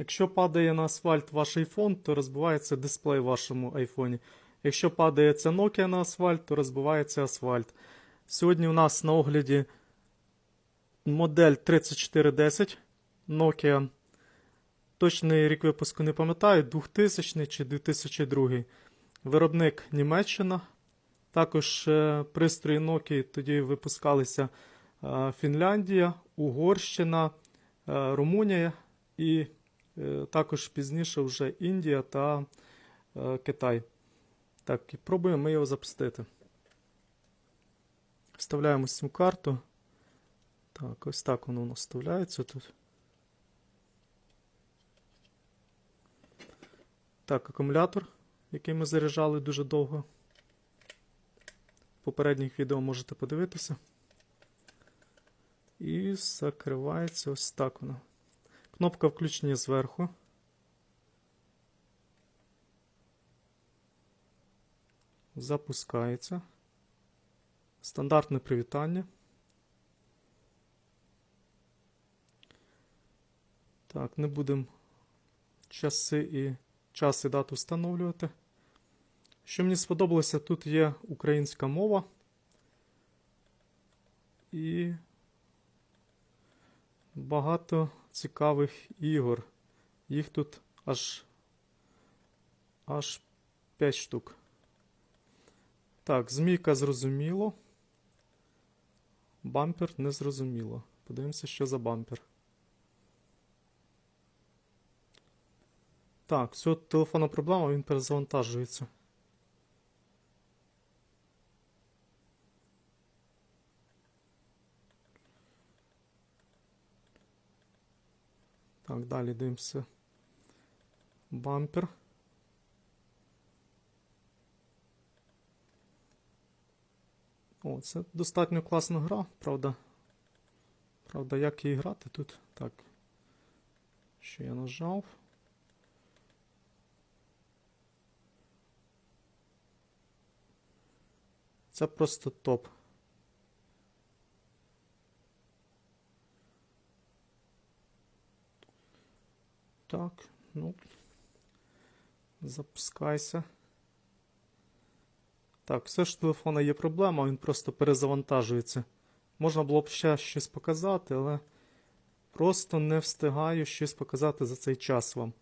Якщо падає на асфальт ваш iPhone, то розбивається дисплей в вашому айфоні. Якщо падає ця Nokia на асфальт, то розбивається асфальт. Сьогодні у нас на огляді модель 3410 Nokia. Точний рік випуску не пам'ятаю, 2000 чи 2002. Виробник Німеччина. Також е, пристрої Nokia тоді випускалися е, Фінляндія, Угорщина, е, Румунія і також пізніше вже Індія та е, Китай. Так, і пробуємо ми його запустити. Вставляємо сим карту. Так, ось так воно у нас вставляється тут. Так, акумулятор, який ми заряджали дуже довго. В попередніх відео можете подивитися. І закривається ось так воно. Кнопка включення зверху. Запускається. Стандартне привітання. Так, не будемо часи і час і дату встановлювати. Що мені сподобалося, тут є українська мова. І багато цікавих ігор. Їх тут аж аж 5 штук. Так, змійка зрозуміло. Бампер не зрозуміло. Подивимося, що за бампер. Так, все, телефонна проблема, він перезавантажується. Так, далі дивимося. Бампер. О, це достатньо класна гра, правда. Правда, як її грати тут? Так. Що я нажав? Це просто топ. Так, ну. Запускайся. Так, все ж телефона є проблема, він просто перезавантажується. Можна було б ще щось показати, але просто не встигаю щось показати за цей час вам.